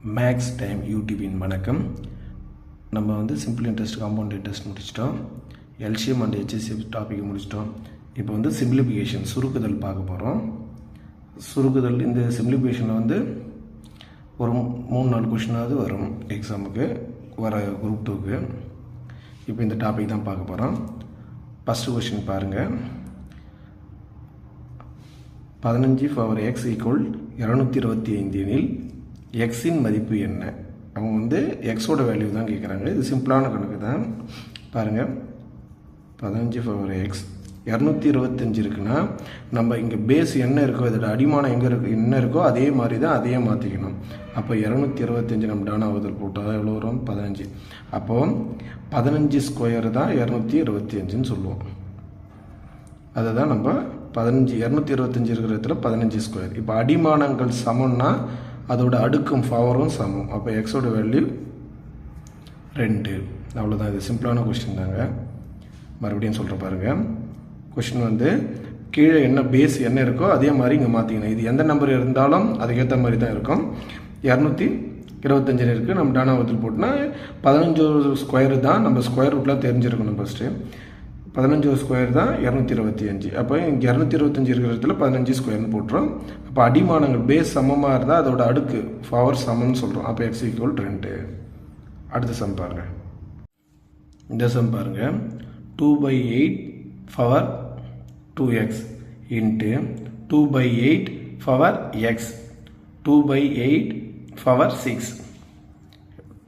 Maths time யூடியூபின் வணக்கம். நம்ம வந்து சிம்பிள் இன்ட்ரெஸ்ட் காம்பவுண்ட் இன்ட்ரெஸ்ட் முடிச்சிட்டோம். எல்சிஎம் அண்ட் ஹெச்எஸ்எஃப் டாப்பிக்கை முடிச்சிட்டோம். இப்போ வந்து சிம்பிளிஃபிகேஷன் சுருக்குதல் பார்க்க போகிறோம் சுருக்குதல் இந்த சிம்பிளிஃபிகேஷனில் வந்து ஒரு மூணு நாலு கொஷினாவது வரும் எக்ஸாமுக்கு வர குரூப் டூக்கு இப்போ இந்த டாபிக் தான் பார்க்க போகிறோம் ஃபஸ்ட்டு கொஷின் பாருங்கள் பதினஞ்சு ஃபவர் எக்ஸ் ஈக்குவல் இரநூத்தி இருபத்தி ஐந்து எனில் எக்ஸின் மதிப்பு என்ன? அவங்க வந்து எக்ஸோட வேல்யூ தான் கேட்குறாங்க இது சிம்பிளான கணக்கு தான். பாருங்கள் பதினஞ்சு ஃபவர் எக்ஸ் இரநூத்தி இருபத்தஞ்சு இருக்குன்னா நம்ம இங்கே பேஸ் என்ன இருக்கோ இதோட அடிமானம் எங்கே இருக்கு என்ன இருக்கோ அதே மாதிரி தான் அதையே மாற்றிக்கணும் அப்போ இரநூத்தி இருபத்தஞ்சு நம்ம டான் ஆகுதல் போட்டால் எவ்வளோ வரும்? பதினஞ்சு. அப்போது பதினஞ்சு ஸ்கொயர் தான் இரநூத்தி இருபத்தி அஞ்சுன்னு சொல்லுவோம். அதை தான் நம்ம பதினஞ்சு இரநூத்தி இருபத்தஞ்சி இருக்கிற இடத்துல பதினஞ்சு ஸ்கொயர் இப்போ அடிமானங்கள் சமம்னா அதோட அடுக்கும் பவரும் சமம். அப்போ எக்ஸோட வேல்யூ ரெண்டு. அவ்வளோதான் இது சிம்பிளான கொஸ்டின் தாங்க. மறுபடியும் சொல்கிற பாருங்கள் கொஸ்டின் வந்து கீழே என்ன பேஸ் என்ன இருக்கோ அதே மாதிரி இங்கே மாற்றிக்கணும் இது எந்த நம்பர் இருந்தாலும் அதுக்கேற்ற மாதிரி தான் இருக்கும். இரநூத்தி இருபத்தஞ்சில் இருக்குது நம்ம டானாவத்தில் போட்டோன்னா பதினஞ்சு ஸ்கொயர் தான் நம்ம ஸ்கொயர் ரூட்லாம் தெரிஞ்சிருக்கணும் ஃபஸ்ட்டு பதினஞ்சு ஸ்கொயர் தான் இரநூத்தி இருபத்தி அஞ்சு. அப்போ இங்கே இரநூத்தி இருபத்தஞ்சி இருக்கிற இடத்துல பதினஞ்சு ஸ்கொயர்னு போட்டுரும் அப்போ அடிமானங்கள் பேஸ் சமமாக இருந்தால் அதோட அடுக்கு பவர் சமம்னு சொல்கிறோம் அப்போ எக்ஸ் ஈக்குவல் ரெண்டு. அடுத்த சம் பாருங்கள் இந்த சம் பாருங்கள் two by eight power two x into two by eight power x two by eight power six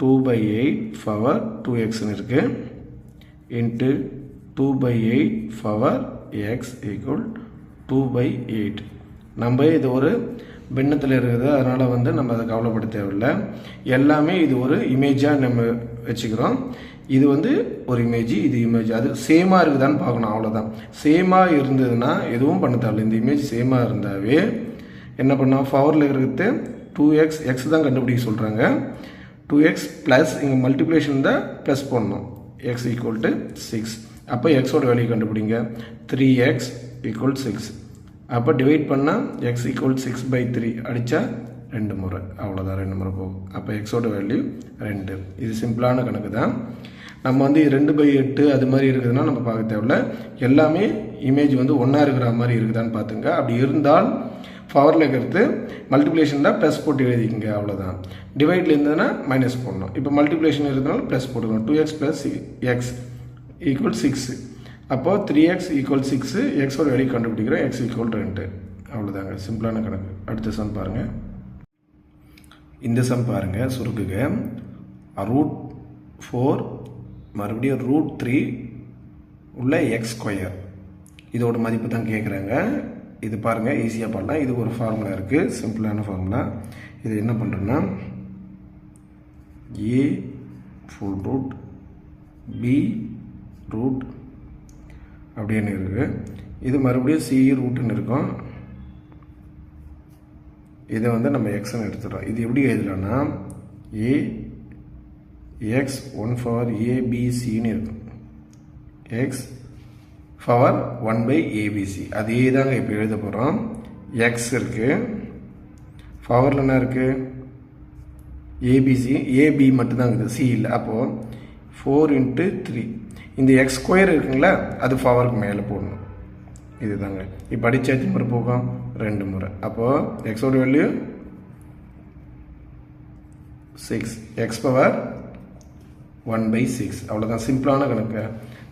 two by eight power two எக்ஸ்னு இருக்குது into two by eight power x equal two by eight நம்ம இது ஒரு பின்னத்தில் இருக்குது. அதனால் வந்து நம்ம அதை கவலைப்பட தேவையில்லை. எல்லாமே இது ஒரு இமேஜாக நம்ம வச்சுக்கிறோம். இது வந்து ஒரு இமேஜ் இது இமேஜ் அது சேமாக இருக்குதான்னு பார்க்கணும். அவ்வளோதான் சேமாக இருந்ததுன்னா எதுவும் பண்ண தேவையில்ல. இந்த இமேஜ் சேமாக இருந்தாவே என்ன பண்ணோம்? ஃபவரில் இருக்கிறது டூ எக்ஸ் எக்ஸ் தான் கண்டுபிடிக்க சொல்கிறாங்க டூ எக்ஸ் ப்ளஸ் இங்கே மல்டிப்ளேஷன் தான் ப்ளஸ் பண்ணணும் எக்ஸ் ஈக்குவல் டு சிக்ஸ் அப்போ எக்ஸோட வேல்யூ கண்டுபிடிங்க. த்ரீ எக்ஸ் ஈக்குவல் சிக்ஸ் அப்போ டிவைட் பண்ணால் x equal six by three அடித்தா ரெண்டு முறை. அவ்வளோதான் ரெண்டு முறை போகும். அப்போ எக்ஸோட வேல்யூ ரெண்டு. இது சிம்பிளான கணக்கு தான் நம்ம வந்து ரெண்டு பை எட்டு அது மாதிரி இருக்குதுன்னா நம்ம பார்க்க தேவையில்ல. எல்லாமே இமேஜ் வந்து ஒன்றா இருக்கிற மாதிரி இருக்குதான்னு பார்த்துங்க. அப்படி இருந்தால் பவரில் இருக்கிறது மல்டிப்ளேஷன் தான் ப்ளஸ் போட்டு எழுதிக்கங்க அவ்வளோதான் டிவைடில் இருந்ததுன்னா மைனஸ் போடணும். இப்போ மல்டிப்ளேஷன் இருந்தனால ப்ளஸ் போட்டுக்கணும். Two x plus x equal six அப்போது த்ரீ எக்ஸ் ஈக்குவல் சிக்ஸு எக்ஸோட வெளியே கண்டுபிடிக்கிறோம் எக்ஸ் ஈக்குவல் ரெண்டு. அவ்வளோதாங்க சிம்பிளான கணக்கு. அடுத்த சம் பாருங்கள் இந்த சம் பாருங்கள் சுருக்குக. ரூட் ஃபோர் மறுபடியும் ரூட் த்ரீ உள்ள எக்ஸ் ஸ்கொயர் இதோட மதிப்பு தான் கேட்குறாங்க இது பாருங்கள் ஈஸியாக பண்ணலாம். இது ஒரு ஃபார்முலா இருக்குது சிம்பிளான ஃபார்முலா இது என்ன பண்ணுறோன்னா A full root B root அப்படின்னு இருக்குது இது மறுபடியும் சி ரூட்டுன்னு இருக்கும். இதை வந்து நம்ம எக்ஸ்னு எடுத்துடுறோம். இது எப்படி எழுதலாம்னா ஏ எக்ஸ் ஒன் ஃபவர் ஏபிசின்னு இருக்கும். X power one by ABC அதே தாங்க இப்போ எழுத போகிறோம் எக்ஸ் இருக்குது ஃபவரில் என்ன இருக்குது ஏபிசி ஏபி மட்டும்தான் இருக்குது. சி இல்லை. அப்போது ஃபோர் இன்ட்டு த்ரீ இந்த எக்ஸ் ஸ்கொயர் இருக்குங்களா? அது பவருக்கு மேலே போடணும். இதுதாங்க. இப்போ அடிச்சா முறை போகும்? ரெண்டு முறை. அப்போது எக்ஸோட value six x power one by six அவ்வளோதான் சிம்பிளான கணக்கு.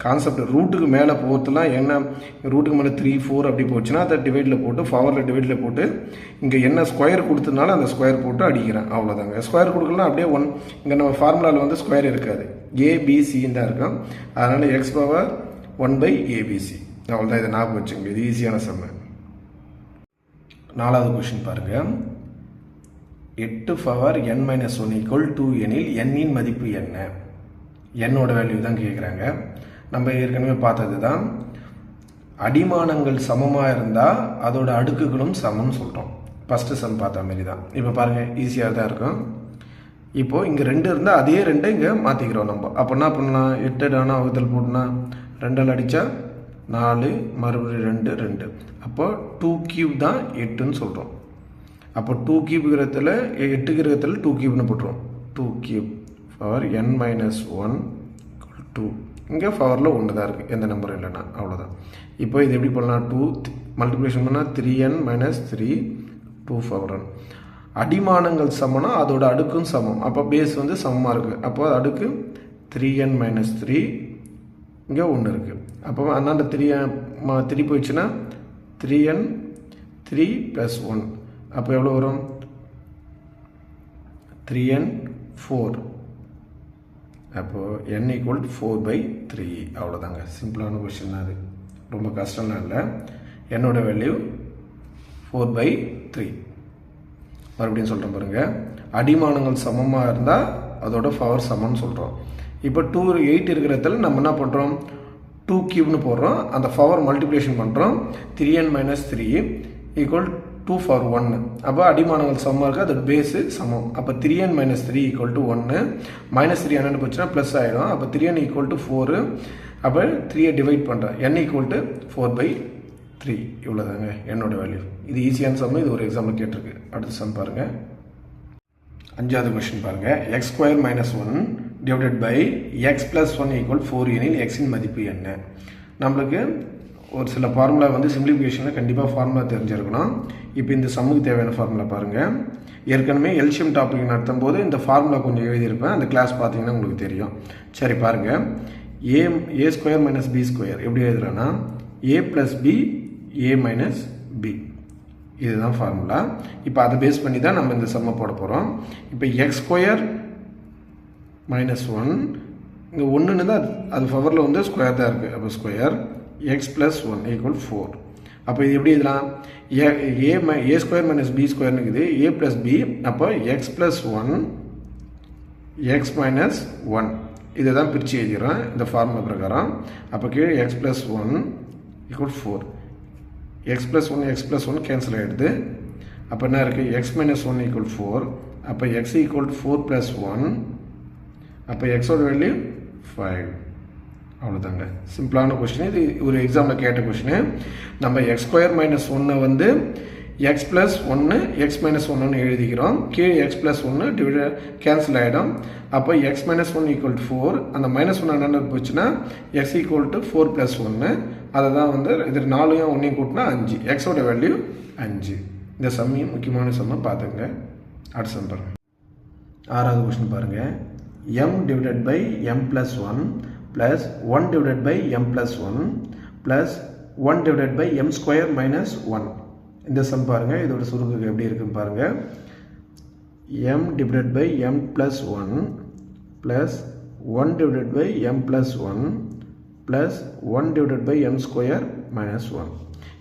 கான்செப்ட் ரூட்டுக்கு மேலே போகிறதுலாம் என்ன? ரூட்டுக்கு மேலே த்ரீ ஃபோர் அப்படி போச்சுன்னா அதை டிவைடில் போட்டு பவரில் டிவைடில் போட்டு இங்கே என்ன ஸ்கொயர் கொடுத்ததுனால அந்த ஸ்கொயர் போட்டு அடிக்கிறேன். அவ்வளோதாங்க ஸ்கொயர் கொடுக்கலாம் அப்படியே ஒன் இங்கே நம்ம ஃபார்முலாவில் வந்து ஸ்கொயர் இருக்காது. ஏபிசின்னு தான் இருக்கும் அதனால் x power one by ABC அவ்வளோதான் இதை ஞாபகம் வச்சுங்க இது ஈஸியான செம்ம நாலாவது கொஷின் பாருங்கள் எட்டு power n minus one equal two எனில் எண்ணின் மதிப்பு என்ன? என்னோட வேல்யூ தான் கேட்குறாங்க நம்ம ஏற்கனவே பார்த்தது தான் அடிமானங்கள் சமமாக இருந்தால் அதோட அடுக்குகளும் சமம்னு சொல்கிறோம் ஃபஸ்ட்டு சம் பார்த்த மாரி தான் இப்போ பாருங்கள் ஈஸியாக தான் இருக்கும். இப்போது இங்கே ரெண்டு இருந்தால் அதே ரெண்டை இங்கே மாற்றிக்கிறோம் நம்ம. அப்போ என்ன பண்ணலாம்? எட்டு டானா வகுத்தல் போட்டுனா ரெண்டால் அடித்தா நாலு மறுபடியும் ரெண்டு ரெண்டு. அப்போ டூ கியூப் தான் எட்டுன்னு சொல்கிறோம் அப்போ டூ கியூப் கிரகத்தில் எட்டு கிரகத்தில் டூ கியூப்னு போட்டுருவோம். Two cube power n minus one two இங்கே ஃபவரில் ஒன்று தான் இருக்குது எந்த நம்பரும் இல்லைன்னா. அவ்வளோதான் இப்போ இது எப்படி பண்ணலாம்? டூ மல்டிப்ளிகேஷன் பண்ணால் three n minus three two power one அடிமானங்கள் சமம்னா அதோட அடுக்கும் சமம். அப்போ பேஸ் வந்து சமமாக இருக்குது அப்போ அடுக்கு த்ரீ என் மைனஸ் த்ரீ இங்கே ஒன்று இருக்குது அப்போ அந்தாண்ட த்ரீ த்ரீ போயிடுச்சுன்னா three n three plus one அப்போ எவ்வளோ வரும்? த்ரீ என் ஃபோர் அப்போது n equal four by three அவ்வளோதாங்க சிம்பிளான கொஷின் அது. ரொம்ப கஷ்டம்லாம் இல்லை. என்னோடய வேல்யூ ஃபோர் பை த்ரீ மறுபடியும் சொல்கிறேன் பாருங்கள் அடிமானங்கள் சமமாக இருந்தால் அதோட பவர் சமம்னு சொல்கிறோம் இப்போ டூ எயிட் இருக்கிறதுல நம்ம என்ன பண்ணுறோம் டூ கியூப்னு போடுறோம். அந்த பவர் மல்டிப்ளிகேஷன் பண்ணுறோம் three and minus three equal two power ஒன்று அப்போ அடிமானங்கள் சமமாக இருக்குது அதோட பேஸு சமம். அப்போ three n minus three equal to ஒன்று மைனஸ் த்ரீ என்னென்னு போச்சுன்னா ப்ளஸ் ஆகிடும் அப்போ three and equal to four அப்போ த்ரீயை டிவைட் பண்ணுறேன் n equal to four by three இவ்வளோ தாங்க என்னோட வேல்யூ இது ஈஸியான சம்மு இது ஒரு எக்ஸாம்பிள் கேட்டிருக்கு. அடுத்த சம் பாருங்கள் அஞ்சாவது கொஷின் பாருங்கள் x square minus one divided by x plus one equal four எனில் எக்ஸின் மதிப்பு என்ன? நம்மளுக்கு ஒரு சில ஃபார்முலா வந்து சிம்பிளிஃபிகேஷனில் கண்டிப்பாக ஃபார்முலா தெரிஞ்சிருக்கணும். இப்போ இந்த சம்முக்கு தேவையான ஃபார்முலா பாருங்கள் ஏற்கனவே எல்சியம் டாபிக் நடத்தும் போது இந்த ஃபார்முலா கொஞ்சம் எழுதியிருப்பேன். அந்த கிளாஸ் பார்த்தீங்கன்னா உங்களுக்கு தெரியும். சரி பாருங்கள் A A square minus B square எப்படி எழுதுறேன்னா? A plus B A minus B இதுதான் ஃபார்முலா இப்போ அதை பேஸ் பண்ணி தான் நம்ம இந்த சம்மை போட போகிறோம் இப்போ எக்ஸ் ஸ்கொயர் மைனஸ் ஒன் இங்கே ஒன்றுன்னு தான் அது ஃபவரில் வந்து ஸ்கொயர் தான் இருக்குது அப்போ square x plus one equal four அப்போ இது எப்படி இதெல்லாம் A A my A square minus B ஸ்கொயர்னு இருக்குது. ஏ ப்ளஸ் பி அப்போ x plus one x minus one இதை தான் பிரித்து எழுதிடுறேன். இந்த ஃபார்முலா பிரகாரம். அப்போ கீழே x plus one equal four x plus one x plus one cancel ஆகிடுது அப்போ என்ன இருக்குது x minus one equal four அப்போ x equal four plus one அப்போ எக்ஸோட வேல்யூ ஃபைவ் அவ்வளோதாங்க சிம்பிளான கொஷின் இது ஒரு எக்ஸாமில் கேட்ட கொஷினு நம்ம எக்ஸ் ஸ்கொயர் மைனஸ் ஒன்று வந்து எக்ஸ் ப்ளஸ் ஒன்று எக்ஸ் மைனஸ் ஒன்றுன்னு எழுதிக்கிறோம். கீழே எக்ஸ் ப்ளஸ் ஒன்று டிவைட் கேன்சல் ஆகிடும் அப்போ x minus one equal to four அந்த மைனஸ் ஒன்று என்னென்ன போச்சுன்னா x equal to four plus ஒன்று அதை தான் வந்து இது நாலையும் ஒன்றையும் கூட்டினா அஞ்சு. எக்ஸோட வேல்யூ அஞ்சு. இந்த சம்மையும் முக்கியமான சம்மை பார்த்துங்க. அடுத்த சம் பாருங்கள் ஆறாவது கொஸ்டின் பாருங்கள் m divided by m plus one plus one divided by m plus one plus one divided by m square minus one இந்த சம் பாருங்கள் இதோட சுருக்கம் எப்படி இருக்குன்னு பாருங்கள் m divided by m plus one plus one divided by m plus one plus one divided by m square minus one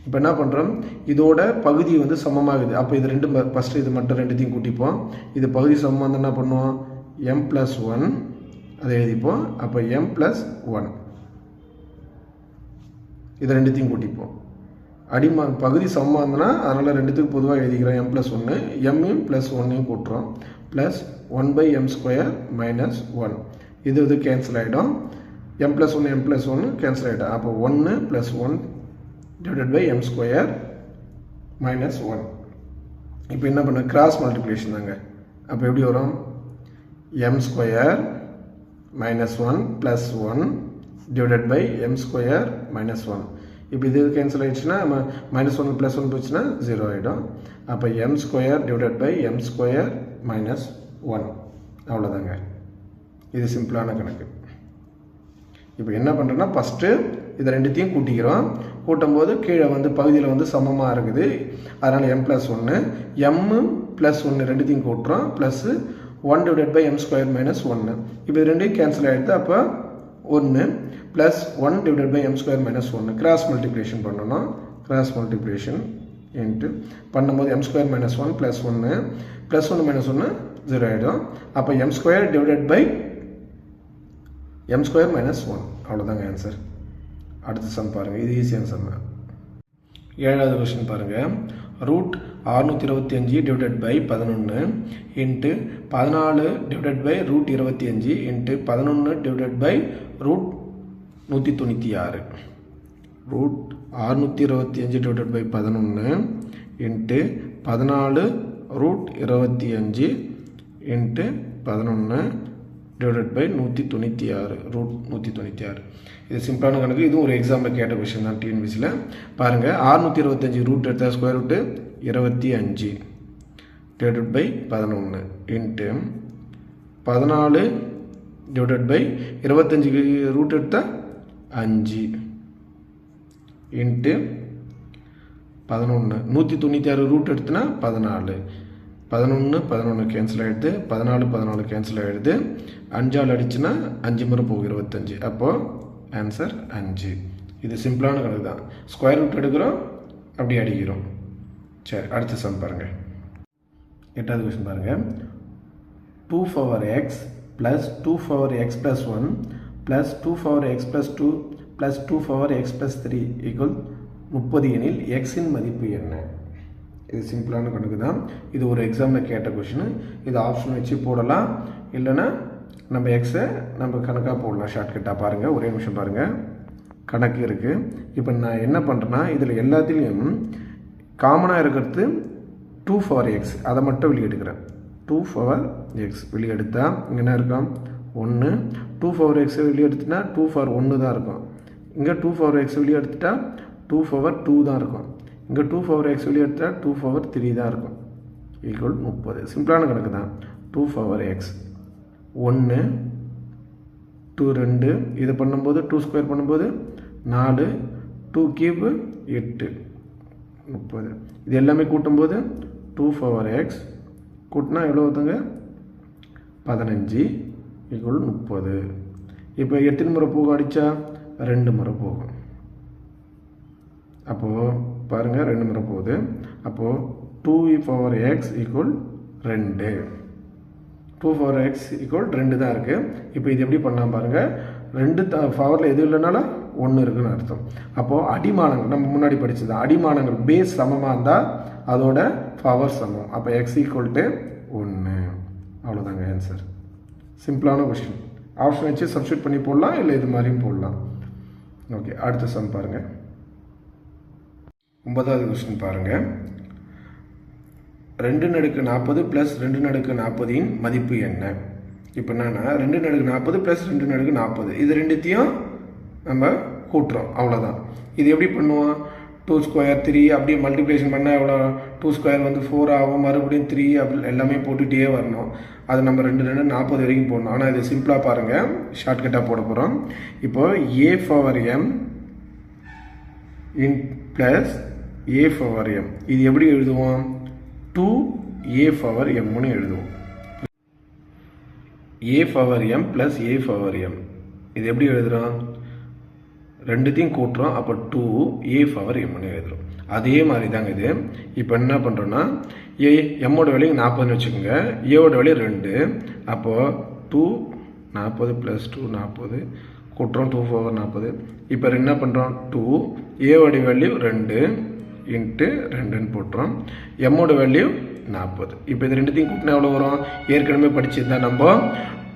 இப்போ என்ன பண்ணுறோம் இதோட பகுதி வந்து சமமாகுது. அப்போ இது ரெண்டு ஃபஸ்ட்டு இது மட்டும் ரெண்டுத்தையும் கூட்டிப்போம். இது பகுதி சமமாக இருந்தால் என்ன பண்ணுவோம்? எம் ப்ளஸ் ஒன் அதை எழுதிப்போம். அப்போ எம் ப்ளஸ் ஒன் இது ரெண்டுத்தையும் கூட்டிப்போம். அடிமா பகுதி சமமாக இருந்ததுன்னா அதனால் ரெண்டுத்துக்கு பொதுவாக எழுதிக்கிறோம். எம் ப்ளஸ் ஒன்று எம்மையும் ப்ளஸ் ஒன்னையும் கூட்டுறோம். Plus one by m square minus one இது இது கேன்சல் ஆகிடும் எம் ப்ளஸ் ஒன்று எம் ப்ளஸ் ஒன்று கேன்சல் ஆகிட்டேன் அப்போ ஒன்று plus one divided by m square minus one இப்போ என்ன பண்ண? கிராஸ் மல்டிப்ளிகேஷன் தாங்க. அப்போ எப்படி வரும்? M square minus one plus one divided by m square minus one இப்போ இது கேன்சல் ஆகிடுச்சுன்னா மைனஸ் ஒன் ப்ளஸ் ஒன் போச்சுன்னா ஜீரோ ஆகிடும் அப்போ m square divided by m square minus one அவ்வளோதாங்க இது சிம்பிளான கணக்கு. இப்போ என்ன பண்ணுறோன்னா ஃபஸ்ட்டு இதை ரெண்டுத்தையும் கூட்டிக்கிறோம். கூட்டும்போது கீழே வந்து பகுதியில் வந்து சமமாக இருக்குது. அதனால் எம் ப்ளஸ் ஒன்று எம்மு ப்ளஸ் ஒன்று ரெண்டுத்தையும் கூட்டுறோம். Plus one divide by m square minus ஒன்று இப்போ இது ரெண்டையும் கேன்சல் ஆகிடுது அப்போ ஒன்று plus one divide by m square minus ஒன்று கிராஸ் மல்டிப்ளேஷன் பண்ணணும். கிராஸ் மல்டிப்ளேஷன் இன்ட்டு பண்ணும்போது m square minus one plus ஒன்று ப்ளஸ் ஒன்று மைனஸ் ஒன்று ஜீரோ ஆகிடும் அப்போ m square divided by m square minus one அவ்வளோதாங்க ஆன்சர் அடுத்த சம் பாருங்கள் இது ஈஸியான சம் ஏழாவது கொஸ்டின் பாருங்கள் ரூட் அறுநூற்றி இருபத்தி அஞ்சு டிவைடட் பை பதினொன்று இன்ட்டு பதினாலு டிவைடட் பை ரூட் இருபத்தி அஞ்சு இன்ட்டு பதினொன்று டிவைடட் பை ரூட் நூற்றி தொண்ணூற்றி ஆறு. ரூட் அறுநூற்றி இருபத்தி அஞ்சு டிவைடட் பை பதினொன்று இன்ட்டு பதினாலு ரூட் இருபத்தி அஞ்சு இன்ட்டு பதினொன்று டிவைடட் பை நூற்றி தொண்ணூற்றி ஆறு ரூட் நூற்றி தொண்ணூற்றி ஆறு இது சிம்பிளான கணக்கு. இதுவும் ஒரு எக்ஸாம்பிள் கேட்ட கொஷின் தான் டிஎன்பிசியில் பாருங்கள் ஆறுநூற்றி இருபத்தஞ்சி ரூட் எடுத்தால் ஸ்கொயர் ரூட்டு இருபத்தி அஞ்சு டிவைடட் பை பதினொன்று இன்ட்டு பதினாலு டிவைடட் பை இருபத்தஞ்சி ரூட் எடுத்தால் அஞ்சு. இன்ட்டு பதினொன்று நூற்றி தொண்ணூற்றி ஆறு ரூட் எடுத்துனா பதினாலு. பதினொன்று பதினொன்று கேன்சல் ஆகிடுது பதினாலு பதினாலு கேன்சல் ஆகிடுது அஞ்சால் அடிச்சுன்னா அஞ்சு முறை போகும் இருபத்தஞ்சி. அப்போது ஆன்சர் அஞ்சு. இது சிம்பிளான கணக்கு தான். ஸ்கொயர் ரூட் எடுக்கிறோம் அப்படி அடிக்கிறோம். சரி அடுத்த சம் பாருங்கள் எட்டாவது கொஸ்டின் பாருங்கள் two power x plus two power x plus one plus two power x plus two plus two power x plus three equal முப்பது எனில் எக்ஸின் மதிப்பு என்ன? இது சிம்பிளான கணக்கு தான். இது ஒரு எக்ஸாமில் கேட்ட கொஷின் இது ஆப்ஷன் வச்சு போடலாம். இல்லைன்னா நம்ம எக்ஸை நம்ம கணக்காக போடலாம். ஷார்ட்கட்டாக பாருங்கள் ஒரே நிமிஷம் பாருங்கள் கணக்கு இருக்குது இப்போ நான் என்ன பண்ணுறேன்னா இதில் எல்லாத்துலேயும் காமனாக இருக்கிறது டூ ஃபவர் எக்ஸ் அதை மட்டும் வெளியே எடுக்கிறேன் டூ ஃபவர் எக்ஸ் வெளியே எடுத்தால் இங்கே என்ன இருக்கும்? ஒன்று டூ ஃபவர் எக்ஸ் வெளியே எடுத்துட்டா டூ ஃபவர் ஒன்று தான் இருக்கும். இங்கே டூ ஃபவர் எக்ஸ் வெளியே எடுத்துட்டால் டூ ஃபவர் டூ தான் இருக்கும். இங்கே டூ ஃபவர் எக்ஸ் வெளியே எடுத்தால் டூ ஃபவர் த்ரீ தான் இருக்கும். ஈக்குவல் முப்பது. சிம்பிளான கணக்கு தான். டூ ஃபவர் எக்ஸ் ஒன்று டூ ரெண்டு. இது பண்ணும்போது டூ ஸ்கொயர் பண்ணும்போது நாலு டூ கியூபு எட்டு. முப்பது. இது எல்லாமே கூட்டும்போது டூ ஃபவர் எக்ஸ் கூட்டினா எவ்வளோ வருதுங்க? பதினஞ்சு. ஈக்குவல் முப்பது. இப்போ எத்தனை முறை போகும் அடித்தா ரெண்டு முறை போகும். அப்போது பாருங்கள் ரெண்டு முறை போகுது. அப்போது டூ பவர் எக்ஸ் ஈக்குவல் ரெண்டு. டூ பவர் எக்ஸ் ஈக்குவல் ரெண்டு தான் இருக்குது இப்போ இது எப்படி பண்ணலாம் பாருங்கள் ரெண்டு த பவரில் எதுவும் இல்லைனாலும் ஒன்று இருக்குன்னு அர்த்தம். அப்போது அடிமானங்கள் நம்ம முன்னாடி படித்தது அடிமானங்கள் பேஸ் சமமாக இருந்தால் அதோட பவர் சமம். அப்போ எக்ஸ் ஈக்குவல் டு ஒன்று அவ்வளோதாங்க ஆன்சர் சிம்பிளான கொஷின் ஆப்ஷன் வச்சு சப்ஸ்டியூட் பண்ணி போடலாம் இல்லை இது மாதிரியும் போடலாம். ஓகே அடுத்த சம் பாருங்கள் ஒன்பதாவது கொஸ்டின் பாருங்கள் ரெண்டு நடுக்கு நாற்பது ப்ளஸ் ரெண்டு நடுக்கு நாற்பதின் மதிப்பு என்ன? இப்போ என்னன்னா ரெண்டு நடுக்கு நாற்பது ப்ளஸ் ரெண்டு நடுக்கு நாற்பது இது ரெண்டுத்தையும் நம்ம கூட்டுறோம். அவ்வளோதான் இது எப்படி பண்ணுவோம்? டூ ஸ்கொயர் த்ரீ அப்படியே மல்டிப்ளேஷன் பண்ணால் எவ்வளோ டூ ஸ்கொயர் வந்து ஃபோர் ஆகும். மறுபடியும் த்ரீ அப்படி எல்லாமே போட்டுகிட்டே வரணும். அது நம்ம ரெண்டு ரெண்டு நாற்பது வரைக்கும் போடணும். ஆனால் இது சிம்பிளாக பாருங்கள் ஷார்ட்கட்டாக போட போகிறோம் இப்போ A power m in plus A power m இது எப்படி எழுதுவோம்? டூ ஏ ஃபவர் எம்னு எழுதுவோம். A power m plus A power m இது எப்படி எழுதுகிறோம் ரெண்டுத்தையும் கூட்டுறோம் அப்போ டூ ஏ ஃபவர் எம்னு எழுதுகிறோம் அதே மாதிரி தாங்க இது. இப்போ என்ன பண்ணுறோன்னா ஏ எம்மோட விலையை நாற்பதுன்னு வச்சுக்கோங்க. ஏவோட விலை ரெண்டு. அப்போது டூ நாற்பது ப்ளஸ் டூ நாற்பது கூட்டுறோம் டூ ஃபவர் நாற்பது இப்போ என்ன பண்ணுறோம் டூ ஏவோட வேல்யூ ரெண்டு. இன்ட்டு ரெண்டுன்னு போட்டுரும் எம்மோட வேல்யூ நாற்பது இப்போ இது ரெண்டுத்தையும் கூட்டினா எவ்வளோ வரும்? ஏற்கனவே படிச்சிருந்தா நம்ம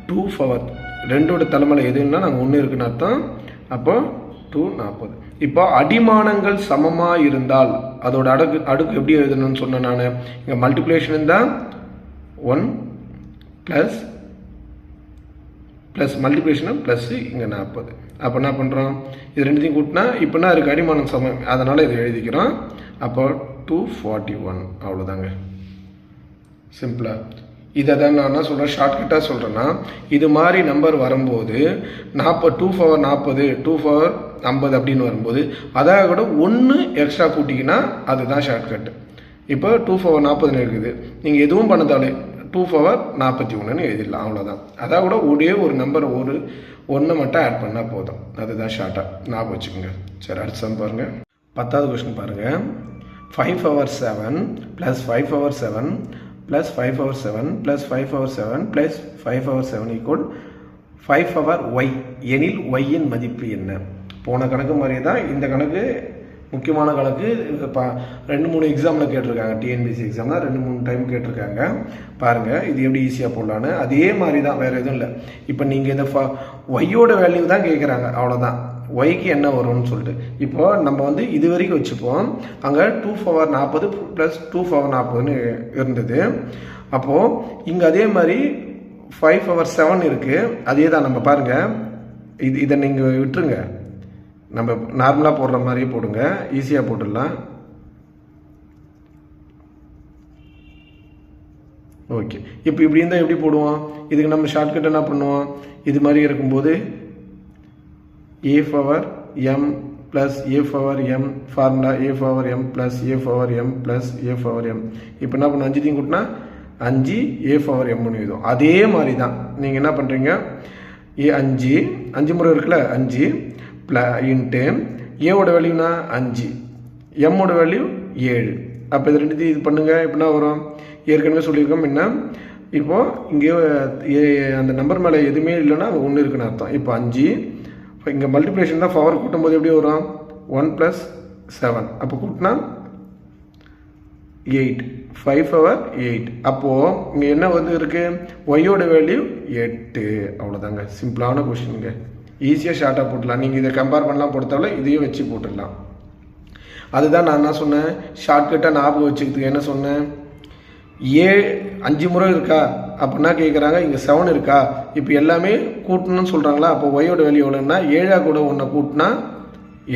டூ பவர் ரெண்டோட தலைமையில் எதுன்னா நாங்கள் ஒன்று இருக்குன்னு அர்த்தம் அப்போ டூ நாற்பது இப்போ அடிமானங்கள் சமமாக இருந்தால் அதோட அடுக்கு அடுக்கு எப்படி எழுதணும்னு சொன்னேன் நான். இங்கே மல்டிப்ளேஷன் இருந்தால் one plus plus multiplication plus இங்கே நாற்பது அப்போ என்ன பண்ணுறோம் இது ரெண்டுத்தையும் கூட்டினா இப்போனா இருக்குது அடிமானம் சமம். அதனால் இதை எழுதிக்கிறோம். அப்போ டூ ஃபார்ட்டி ஒன் அவ்வளோதாங்க சிம்பிளாக இதை தான் நான் என்ன சொல்கிறேன் ஷார்ட்கட்டாக சொல்கிறேன்னா இது மாதிரி நம்பர் வரும்போது நாற்பது டூ ஃபவர் நாற்பது டூ ஃபவர் ஐம்பது அப்படின்னு வரும்போது அதாக கூட ஒன்று எக்ஸ்ட்ரா கூட்டிங்கன்னா அதுதான் ஷார்ட்கட் இப்போ டூ ஃபவர் நாற்பதுன்னு இருக்குது. நீங்கள் எதுவும் பண்ணதாலே டூ ஃபவர் நாற்பத்தி ஒன்றுன்னு எழுதிடலாம். அவ்வளோதான் அதாக கூட ஒரே ஒரு நம்பர் ஒரு ஒன்று மட்டும் ஆட் பண்ணால் போதும். அதுதான் ஷார்ட்டாக ஞாபகம் வச்சுக்கோங்க. சரி அடுத்த சம் பாருங்கள் பத்தாவது கொஸ்டின் பாருங்கள் five power seven plus five power seven plus five power seven plus five power seven plus five power seven equal five power y எனில் ஒய்யின் மதிப்பு என்ன? போன கணக்கு மாதிரியே தான் இந்த கணக்கு முக்கியமான கணக்கு. இப்போ ரெண்டு மூணு எக்ஸாமில் கேட்டிருக்காங்க. டிஎன்பிசி எக்ஸாமில் ரெண்டு மூணு டைம் கேட்டிருக்காங்க. பாருங்கள் இது எப்படி ஈஸியாக போடலான்னு அதே மாதிரி தான் வேறு எதுவும் இல்லை. இப்போ நீங்கள் இந்த ஃப ஒய்யோட வேல்யூ தான் கேட்குறாங்க அவ்வளோதான் ஒய்க்கு என்ன வரும்னு சொல்லிட்டு. இப்போது நம்ம வந்து இது வரைக்கும் வச்சுப்போம். அங்கே டூ ஃபவர் நாற்பது ப்ளஸ் டூ ஃபவர் நாற்பதுன்னு இருந்தது. அப்போது இங்கே அதே மாதிரி ஃபைவ் ஃபவர் செவன் இருக்குது அதே தான் நம்ம பாருங்கள் இது இதை நீங்கள் விட்டுருங்க. நம்ம நார்மலாக போடுற மாதிரியே போடுங்க. ஈஸியாக போட்டுடலாம். ஓகே இப்போ இப்படி இருந்தால் எப்படி போடுவோம்? இதுக்கு நம்ம ஷார்ட்கட் என்ன பண்ணுவோம்? இது மாதிரி இருக்கும்போது A power m plus A power m formula A power m plus A power m plus A power m இப்போ என்ன பண்ணும் அஞ்சுத்தையும் கூட்டினா அஞ்சு ஏ பவர் எம்னு எழுதும் அதே மாதிரி தான் நீங்கள் என்ன பண்ணுறீங்க ஏ அஞ்சு அஞ்சு முறை இருக்குல்ல? அஞ்சு ப்ள இன்ட்டு ஏவோட வேல்யூனா அஞ்சு. எம்மோட வேல்யூ ஏழு. அப்போ இது ரெண்டுத்தையும் இது பண்ணுங்கள் எப்படின்னா வரும்? ஏற்கனவே சொல்லியிருக்கோம். என்ன? இப்போது இங்கே ஏ- அந்த நம்பர் மேலே எதுவுமே இல்லைன்னா அது ஒன்று இருக்குன்னு அர்த்தம். இப்போ அஞ்சு இப்போ இங்கே மல்டிப்ளேஷன் தான் பவர் கூட்டும்போது எப்படி வரும்? ஒன் ப்ளஸ் செவன் அப்போ கூட்டினா எயிட் ஃபைவ் பவர் எயிட் அப்போது இங்கே என்ன வந்து இருக்குது ஒய்யோட வேல்யூ எட்டு. அவ்வளோதாங்க சிம்பிளான கொஷினுங்க ஈஸியாக ஷார்ட்டாக போட்டுடலாம். நீங்கள் இதை கம்பேர் பண்ணலாம் போடுறதால இதையும் வச்சு போட்டுடலாம். அதுதான் நான் என்ன சொன்னேன்? ஷார்ட்கட்டாக ஞாபகம் வச்சுக்கிறதுக்கு என்ன சொன்னேன்? ஏ அஞ்சு முறை இருக்கா? அப்படின்னா கேட்குறாங்க இங்கே செவன் இருக்கா? இப்போ எல்லாமே கூட்டணும்னு சொல்கிறாங்களா அப்போ ஒய்யோட வேல்யூ எவ்வளோன்னா ஏழா கூட ஒன்றை கூட்டினா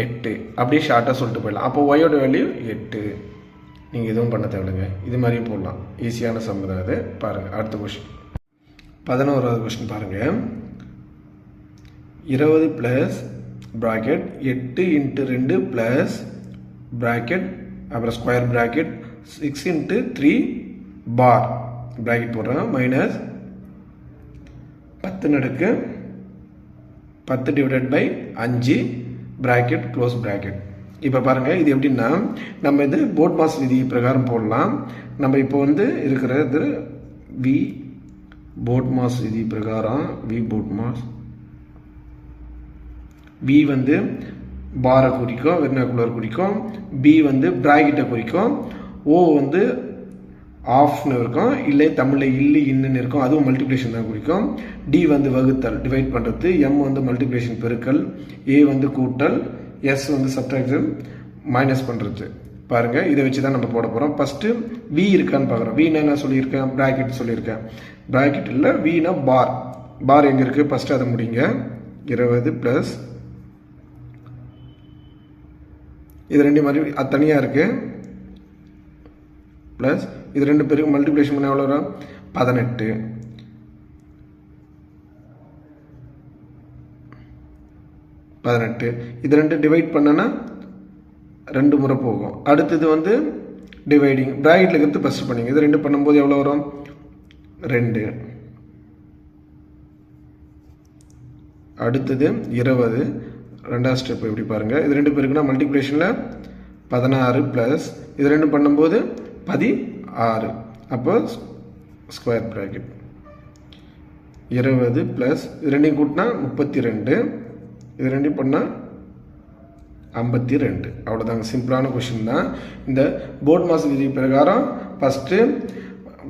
எட்டு. அப்படியே ஷார்ட்டாக சொல்லிட்டு போயிடலாம். அப்போ ஒய்யோட வேல்யூ எட்டு. நீங்கள் எதுவும் பண்ண தேவையில்லைங்க. இது மாதிரியும் போடலாம். ஈஸியான சம்பதம் அது பாருங்கள் அடுத்த கொஷின் பதினோராவது கொஷின் பாருங்கள் இருபது ப்ளஸ் ப்ராக்கெட் எட்டு இன்ட்டு ரெண்டு ப்ளஸ் ப்ராக்கெட் அப்புறம் square bracket six into three பார் ப்ராக்கெட் போடுறேன். மைனஸ் பத்து நடுக்கு பத்து டிவைடட் பை அஞ்சு ப்ராக்கெட் க்ளோஸ் ப்ராக்கெட் இப்போ பாருங்கள் இது எப்படின்னா நம்ம இது போட் மாஸ் விதி பிரகாரம் போடலாம். நம்ம இப்போ வந்து இருக்கிறது வி போட் மாஸ் விதி பிரகாரம். வி போட் மாஸ் வி வந்து பாரை குறிக்கும் வெர்னாக்குலர் குறிக்கும். பி வந்து பிராக்கெட்டை குறிக்கும். ஓ வந்து ஆஃப்னு இருக்கும். இல்லை தமிழில் இல்லு இன்னுன்னு இருக்கும். அதுவும் மல்டிப்ளேஷன் தான் குறிக்கும். டி வந்து வகுத்தல் டிவைட் பண்ணுறது எம் வந்து மல்டிப்ளேஷன் பெருக்கல். ஏ வந்து கூட்டல். எஸ் வந்து சப்ட்ராக்ஷன் மைனஸ் பண்ணுறது பாருங்கள் இதை வச்சு தான் நம்ம போட போகிறோம் ஃபஸ்ட்டு வி இருக்கான்னு பார்க்குறோம். வீனா என்ன சொல்லியிருக்கேன்? ப்ராக்கெட் சொல்லியிருக்கேன். ப்ராக்கெட் இல்லை வீனா பார் பார் எங்கே இருக்குது ஃபஸ்ட்டு அதை முடிங்க. இருபது ப்ளஸ் இது ரெண்டு மாதிரி அது தனியாக இருக்குது ப்ளஸ் இது ரெண்டு பேருக்கு மல்டிப்ளேஷன் பண்ண எவ்வளோ வரும்? பதினெட்டு. பதினெட்டு. இது ரெண்டு டிவைட் பண்ணனா ரெண்டு முறை போகும். அடுத்தது வந்து டிவைடிங் ப்ராக்கெட்டில் இருக்கிறது ஃபஸ்ட் பண்ணிங்க. இது ரெண்டு பண்ணும்போது எவ்வளோ வரும்? ரெண்டு. அடுத்தது இருபது. ரெண்டாவது ஸ்டெப் எப்படி பாருங்கள் இது ரெண்டு பேருக்குன்னா மல்டிப்ளேஷனில் பதினாறு ப்ளஸ் இது ரெண்டு பண்ணும்போது பதி ஆறு அப்போ ஸ்கொயர் ப்ராக்கெட் இருபது ப்ளஸ் இது ரெண்டையும் கூட்டினா முப்பத்தி ரெண்டு இது ரெண்டையும் பண்ணால் ஐம்பத்தி ரெண்டு அவ்வளோதாங்க சிம்பிளான கொஷின் தான். இந்த போர்ட் மாஸ் விதி பிரகாரம் ஃபஸ்ட்டு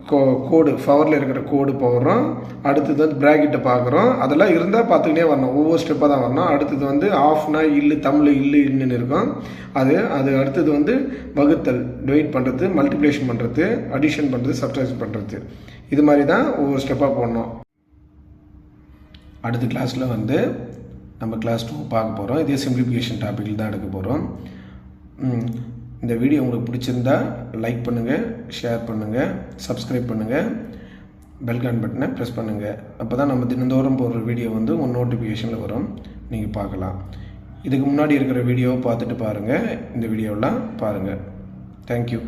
கோ கோடு ஃபவரில் இருக்கிற கோடு போடுறோம். அடுத்தது வந்து ப்ராக்கெட்டை பார்க்குறோம். அதெல்லாம் இருந்தால் பார்த்துக்கிட்டே வரணும். ஒவ்வொரு ஸ்டெப்பாக தான் வரணும். அடுத்தது வந்து ஆஃப்னா இல்லு தமிழ் இல்லு இல்லுன்னு இருக்கும். அது அது அடுத்தது வந்து வகுத்தல் டிவைட் பண்ணுறது மல்டிப்ளேஷன் பண்ணுறது அடிஷன் பண்ணுறது சப்ட்ராக்ஷன் பண்ணுறது இது மாதிரி தான் ஒவ்வொரு ஸ்டெப்பாக போடணும். அடுத்த கிளாஸில் வந்து நம்ம கிளாஸ் டூ பார்க்க போகிறோம் இதே சிம்பிளிஃபிகேஷன் டாப்பிக்கில் தான் எடுக்க போகிறோம் இந்த வீடியோ உங்களுக்கு பிடிச்சிருந்தா லைக் பண்ணுங்கள் ஷேர் பண்ணுங்கள் சப்ஸ்கிரைப் பண்ணுங்கள் பெல்கான் பட்டனை ப்ரெஸ் பண்ணுங்கள் அப்போ தான் நம்ம தினந்தோறும் போடுற வீடியோ வந்து உங்கள் நோட்டிஃபிகேஷனில் வரும். நீங்கள் பார்க்கலாம். இதுக்கு முன்னாடி இருக்கிற வீடியோவை பார்த்துட்டு பாருங்கள் இந்த வீடியோலாம் பாருங்கள் தேங்க்யூ